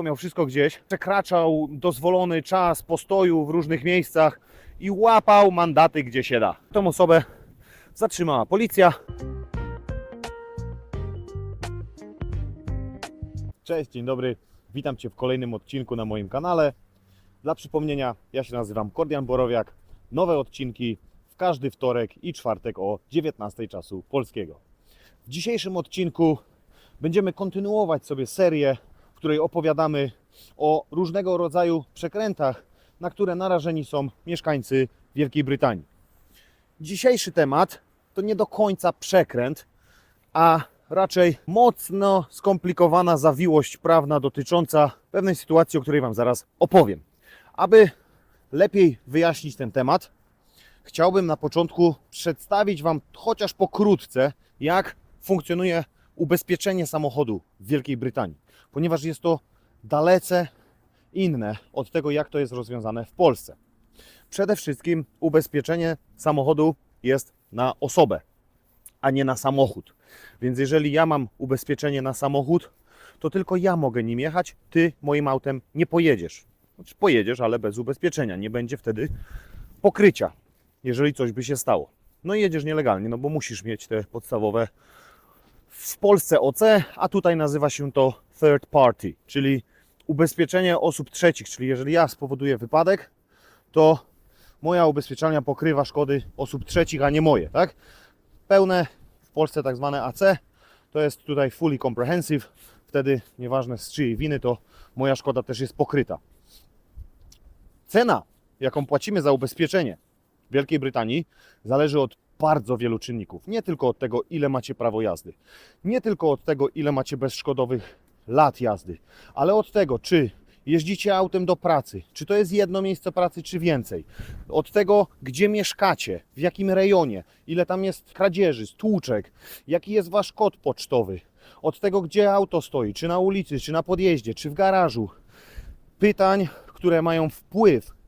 wszystko, miał wszystko gdzieś, przekraczał dozwolony czas postoju w różnych miejscach i łapał mandaty gdzie się da. Tą osobę zatrzymała policja. Cześć, dzień dobry. Witam Cię w kolejnym odcinku na moim kanale. Dla przypomnienia, ja się nazywam Kordian Borowiak. Nowe odcinki w każdy wtorek i czwartek o 19 czasu polskiego. W dzisiejszym odcinku będziemy kontynuować sobie serię, której opowiadamy o różnego rodzaju przekrętach, na które narażeni są mieszkańcy Wielkiej Brytanii. Dzisiejszy temat to nie do końca przekręt, a raczej mocno skomplikowana zawiłość prawna dotycząca pewnej sytuacji, o której Wam zaraz opowiem. Aby lepiej wyjaśnić ten temat, chciałbym na początku przedstawić Wam chociaż pokrótce, jak funkcjonuje ubezpieczenie samochodu w Wielkiej Brytanii, ponieważ jest to dalece inne od tego, jak to jest rozwiązane w Polsce. Przede wszystkim ubezpieczenie samochodu jest na osobę, a nie na samochód. Więc jeżeli ja mam ubezpieczenie na samochód, to tylko ja mogę nim jechać, ty moim autem nie pojedziesz. Znaczy pojedziesz, ale bez ubezpieczenia. Nie będzie wtedy pokrycia, jeżeli coś by się stało. No i jedziesz nielegalnie, no bo musisz mieć te podstawowe w Polsce OC, a tutaj nazywa się to third party, czyli ubezpieczenie osób trzecich, czyli jeżeli ja spowoduję wypadek, to moja ubezpieczalnia pokrywa szkody osób trzecich, a nie moje, tak? Pełne w Polsce tak zwane AC, to jest tutaj fully comprehensive, wtedy nieważne z czyjej winy, to moja szkoda też jest pokryta. Cena, jaką płacimy za ubezpieczenie w Wielkiej Brytanii, zależy od bardzo wielu czynników. Nie tylko od tego, ile macie prawo jazdy, nie tylko od tego, ile macie bezszkodowych lat jazdy, ale od tego, czy jeździcie autem do pracy, czy to jest jedno miejsce pracy, czy więcej, od tego, gdzie mieszkacie, w jakim rejonie, ile tam jest kradzieży, stłuczek, jaki jest wasz kod pocztowy, od tego, gdzie auto stoi, czy na ulicy, czy na podjeździe, czy w garażu. Pytań, które mają wpływ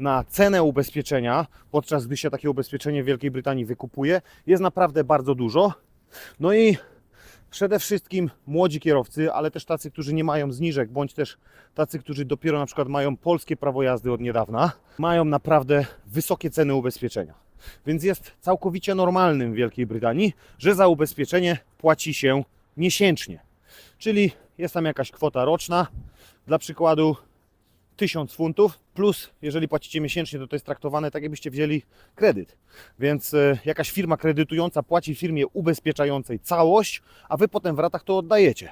na cenę ubezpieczenia, podczas gdy się takie ubezpieczenie w Wielkiej Brytanii wykupuje, jest naprawdę bardzo dużo. No i przede wszystkim młodzi kierowcy, ale też tacy, którzy nie mają zniżek, bądź też tacy, którzy dopiero na przykład mają polskie prawo jazdy od niedawna, mają naprawdę wysokie ceny ubezpieczenia. Więc jest całkowicie normalnym w Wielkiej Brytanii, że za ubezpieczenie płaci się miesięcznie. Czyli jest tam jakaś kwota roczna, dla przykładu 1000 funtów, plus jeżeli płacicie miesięcznie, to to jest traktowane tak, jakbyście wzięli kredyt. Więc e, jakaś firma kredytująca płaci firmie ubezpieczającej całość, a wy potem w ratach to oddajecie.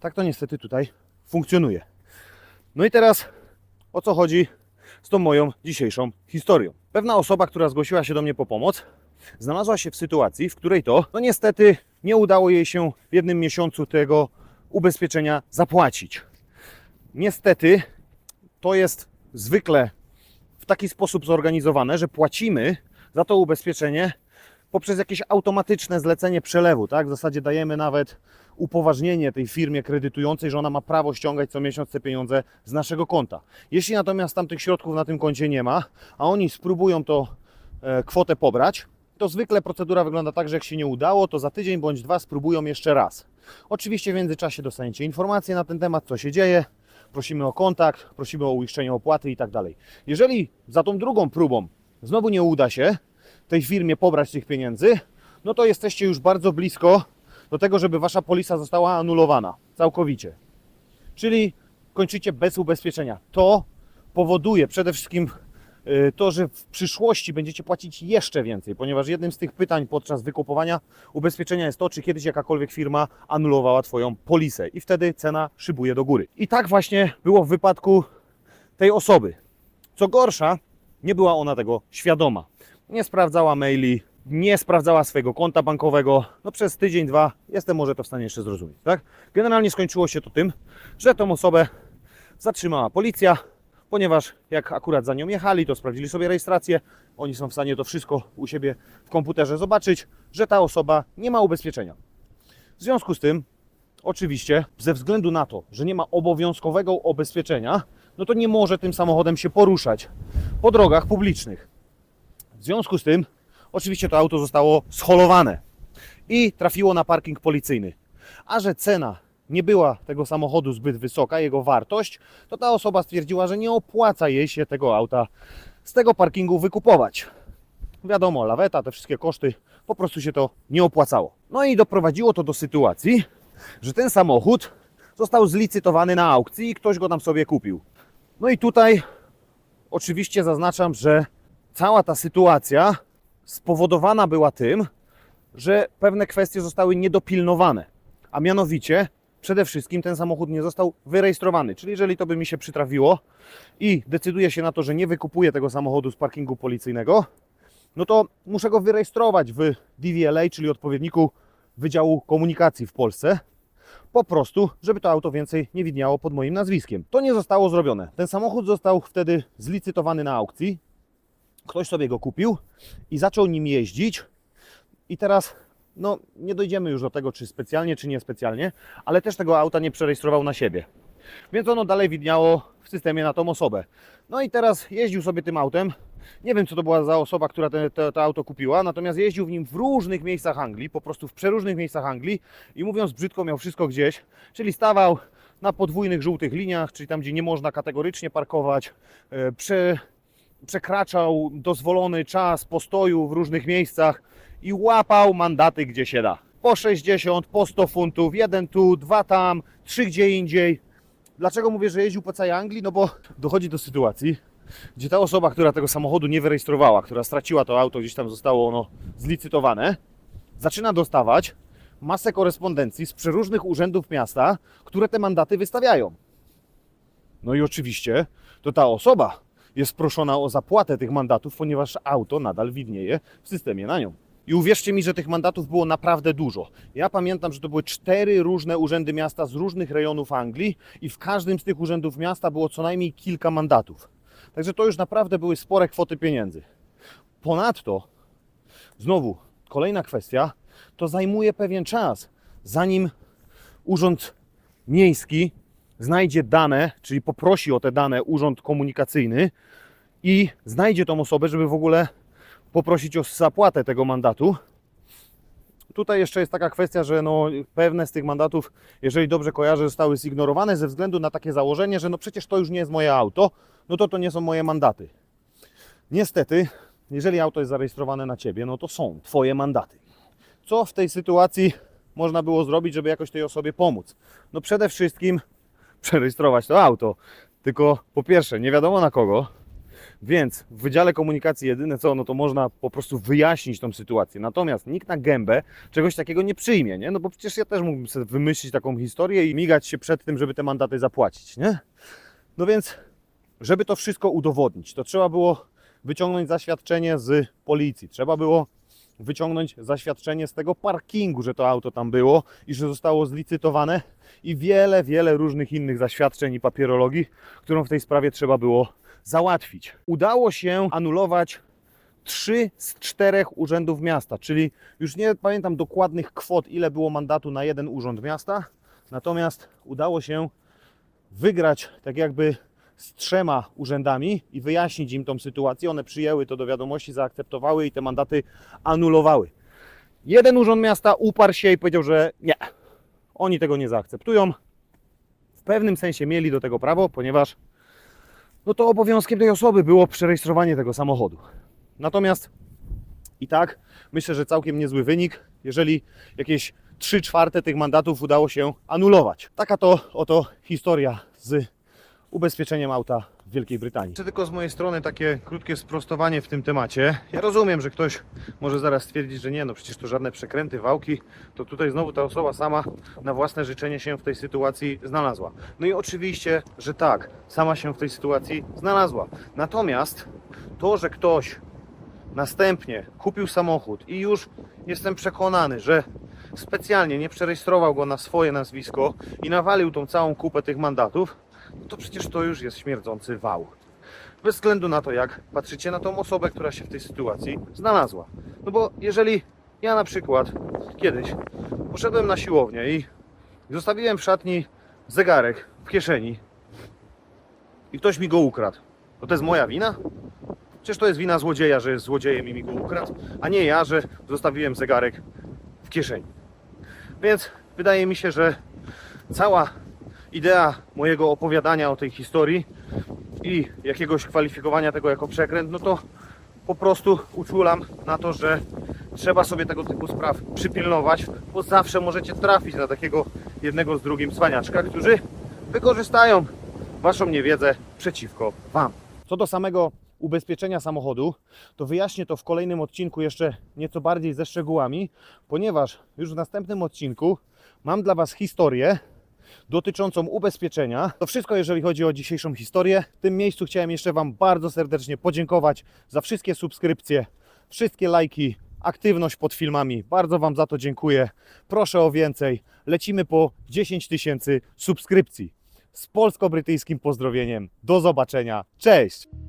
Tak to niestety tutaj funkcjonuje. No i teraz o co chodzi z tą moją dzisiejszą historią. Pewna osoba, która zgłosiła się do mnie po pomoc, znalazła się w sytuacji, w której to, no niestety, nie udało jej się w jednym miesiącu tego ubezpieczenia zapłacić. Niestety, to jest zwykle w taki sposób zorganizowane, że płacimy za to ubezpieczenie poprzez jakieś automatyczne zlecenie przelewu, tak? W zasadzie dajemy nawet upoważnienie tej firmie kredytującej, że ona ma prawo ściągać co miesiąc te pieniądze z naszego konta. Jeśli natomiast tam tych środków na tym koncie nie ma, a oni spróbują to e, kwotę pobrać, to zwykle procedura wygląda tak, że jak się nie udało, to za tydzień bądź dwa spróbują jeszcze raz. Oczywiście w międzyczasie dostaniecie informacje na ten temat, co się dzieje, prosimy o kontakt, prosimy o uiszczenie opłaty i tak dalej. Jeżeli za tą drugą próbą znowu nie uda się tej firmie pobrać tych pieniędzy, no to jesteście już bardzo blisko do tego, żeby wasza polisa została anulowana całkowicie. Czyli kończycie bez ubezpieczenia. To powoduje przede wszystkim to, że w przyszłości będziecie płacić jeszcze więcej, ponieważ jednym z tych pytań podczas wykupowania ubezpieczenia jest to, czy kiedyś jakakolwiek firma anulowała Twoją polisę i wtedy cena szybuje do góry. I tak właśnie było w wypadku tej osoby. Co gorsza, nie była ona tego świadoma. Nie sprawdzała maili, nie sprawdzała swojego konta bankowego. No przez tydzień, dwa jestem może to w stanie jeszcze zrozumieć. Tak? Generalnie skończyło się to tym, że tą osobę zatrzymała policja, ponieważ jak akurat za nią jechali, to sprawdzili sobie rejestrację. Oni są w stanie to wszystko u siebie w komputerze zobaczyć, że ta osoba nie ma ubezpieczenia. W związku z tym, oczywiście, ze względu na to, że nie ma obowiązkowego ubezpieczenia, no to nie może tym samochodem się poruszać po drogach publicznych. W związku z tym, oczywiście to auto zostało scholowane i trafiło na parking policyjny. A że cena nie była tego samochodu zbyt wysoka, jego wartość, to ta osoba stwierdziła, że nie opłaca jej się tego auta z tego parkingu wykupować. Wiadomo, laweta, te wszystkie koszty, po prostu się to nie opłacało. No i doprowadziło to do sytuacji, że ten samochód został zlicytowany na aukcji i ktoś go tam sobie kupił. No i tutaj oczywiście zaznaczam, że cała ta sytuacja spowodowana była tym, że pewne kwestie zostały niedopilnowane. A mianowicie, przede wszystkim ten samochód nie został wyrejestrowany. Czyli jeżeli to by mi się przytrafiło i decyduję się na to, że nie wykupuję tego samochodu z parkingu policyjnego, no to muszę go wyrejestrować w DVLA, czyli odpowiedniku Wydziału Komunikacji w Polsce. Po prostu, żeby to auto więcej nie widniało pod moim nazwiskiem. To nie zostało zrobione. Ten samochód został wtedy zlicytowany na aukcji. Ktoś sobie go kupił i zaczął nim jeździć. I teraz, no, nie dojdziemy już do tego, czy specjalnie, czy niespecjalnie, ale też tego auta nie przerejestrował na siebie. Więc ono dalej widniało w systemie na tą osobę. No i teraz jeździł sobie tym autem. Nie wiem, co to była za osoba, która te, te, to auto kupiła, natomiast jeździł w nim w różnych miejscach Anglii, po prostu w przeróżnych miejscach Anglii i mówiąc brzydko, miał wszystko gdzieś, czyli stawał na podwójnych żółtych liniach, czyli tam, gdzie nie można kategorycznie parkować, e, prze, przekraczał dozwolony czas postoju w różnych miejscach i łapał mandaty, gdzie się da. Po 60, po 100 funtów, jeden tu, dwa tam, trzy gdzie indziej. Dlaczego mówię, że jeździł po całej Anglii? No bo dochodzi do sytuacji, gdzie ta osoba, która tego samochodu nie wyrejestrowała, która straciła to auto, gdzieś tam zostało ono zlicytowane, zaczyna dostawać masę korespondencji z przeróżnych urzędów miasta, które te mandaty wystawiają. No i oczywiście to ta osoba jest proszona o zapłatę tych mandatów, ponieważ auto nadal widnieje w systemie na nią. I uwierzcie mi, że tych mandatów było naprawdę dużo. Ja pamiętam, że to były cztery różne urzędy miasta z różnych rejonów Anglii i w każdym z tych urzędów miasta było co najmniej kilka mandatów. Także to już naprawdę były spore kwoty pieniędzy. Ponadto, znowu, kolejna kwestia, to zajmuje pewien czas, zanim urząd miejski znajdzie dane, czyli poprosi o te dane urząd komunikacyjny i znajdzie tą osobę, żeby w ogóle poprosić o zapłatę tego mandatu. Tutaj jeszcze jest taka kwestia, że no, pewne z tych mandatów, jeżeli dobrze kojarzę, zostały zignorowane ze względu na takie założenie, że no przecież to już nie jest moje auto, no to to nie są moje mandaty. Niestety, jeżeli auto jest zarejestrowane na Ciebie, no to są Twoje mandaty. Co w tej sytuacji można było zrobić, żeby jakoś tej osobie pomóc? No przede wszystkim przerejestrować to auto. Tylko po pierwsze, nie wiadomo na kogo, więc w Wydziale Komunikacji jedyne co, no to można po prostu wyjaśnić tą sytuację. Natomiast nikt na gębę czegoś takiego nie przyjmie, nie? No bo przecież ja też mógłbym sobie wymyślić taką historię i migać się przed tym, żeby te mandaty zapłacić, nie? No więc, żeby to wszystko udowodnić, to trzeba było wyciągnąć zaświadczenie z policji. Trzeba było wyciągnąć zaświadczenie z tego parkingu, że to auto tam było i że zostało zlicytowane i wiele, wiele różnych innych zaświadczeń i papierologii, którą w tej sprawie trzeba było załatwić. Udało się anulować trzy z czterech urzędów miasta, czyli już nie pamiętam dokładnych kwot, ile było mandatu na jeden urząd miasta, natomiast udało się wygrać tak jakby z trzema urzędami i wyjaśnić im tą sytuację. One przyjęły to do wiadomości, zaakceptowały i te mandaty anulowały. Jeden urząd miasta uparł się i powiedział, że nie, oni tego nie zaakceptują. W pewnym sensie mieli do tego prawo, ponieważ no to obowiązkiem tej osoby było przerejestrowanie tego samochodu. Natomiast i tak myślę, że całkiem niezły wynik, jeżeli jakieś 3 czwarte tych mandatów udało się anulować. Taka to oto historia z ubezpieczeniem auta w Wielkiej Brytanii. Jeszcze tylko z mojej strony takie krótkie sprostowanie w tym temacie. Ja rozumiem, że ktoś może zaraz stwierdzić, że nie, no przecież to żadne przekręty, wałki, to tutaj znowu ta osoba sama na własne życzenie się w tej sytuacji znalazła. No i oczywiście, że tak, sama się w tej sytuacji znalazła. Natomiast to, że ktoś następnie kupił samochód i już jestem przekonany, że specjalnie nie przerejestrował go na swoje nazwisko i nawalił tą całą kupę tych mandatów, to przecież to już jest śmierdzący wał. Bez względu na to, jak patrzycie na tą osobę, która się w tej sytuacji znalazła. No bo jeżeli ja na przykład kiedyś poszedłem na siłownię i zostawiłem w szatni zegarek w kieszeni i ktoś mi go ukradł, to to jest moja wina? Przecież to jest wina złodzieja, że jest złodziejem i mi go ukradł, a nie ja, że zostawiłem zegarek w kieszeni. Więc wydaje mi się, że cała idea mojego opowiadania o tej historii i jakiegoś kwalifikowania tego jako przekręt, no to po prostu uczulam na to, że trzeba sobie tego typu spraw przypilnować, bo zawsze możecie trafić na takiego jednego z drugim cwaniaczka, którzy wykorzystają waszą niewiedzę przeciwko wam. Co do samego ubezpieczenia samochodu, to wyjaśnię to w kolejnym odcinku jeszcze nieco bardziej ze szczegółami, ponieważ już w następnym odcinku mam dla was historię dotyczącą ubezpieczenia. To wszystko, jeżeli chodzi o dzisiejszą historię. W tym miejscu chciałem jeszcze Wam bardzo serdecznie podziękować za wszystkie subskrypcje, wszystkie lajki, aktywność pod filmami. Bardzo Wam za to dziękuję. Proszę o więcej. Lecimy po 10 tysięcy subskrypcji. Z polsko-brytyjskim pozdrowieniem. Do zobaczenia. Cześć!